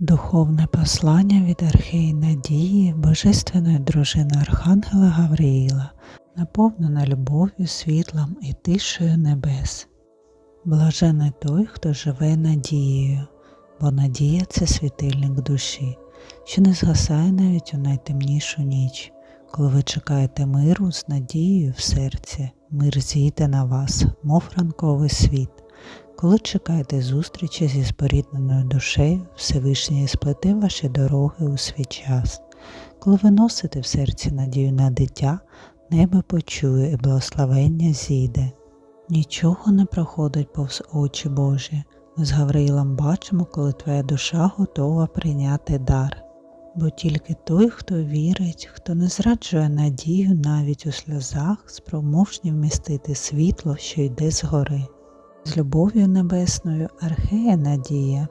Духовне послання від Археї Надії, Божественної дружини Архангела Гавриїла, наповнене любов'ю, світлом і тишею небес. Блажений той, хто живе надією, бо надія це світильник душі, що не згасає навіть у найтемнішу ніч. Коли ви чекаєте миру з надією в серці, мир зійде на вас, мов ранковий світ. Коли чекаєте зустрічі зі спорідненою душею, Всевишній сплете ваші дороги у свій час. Коли ви носите в серці надію на дитя, небо почує і благословення зійде. Нічого не проходить повз очі Божі. Ми з Гавриїлом бачимо, коли твоя душа готова прийняти дар. Бо тільки той, хто вірить, хто не зраджує надію навіть у сльозах, спроможні вмістити світло, що йде згори. З любов'ю небесною Архея Надія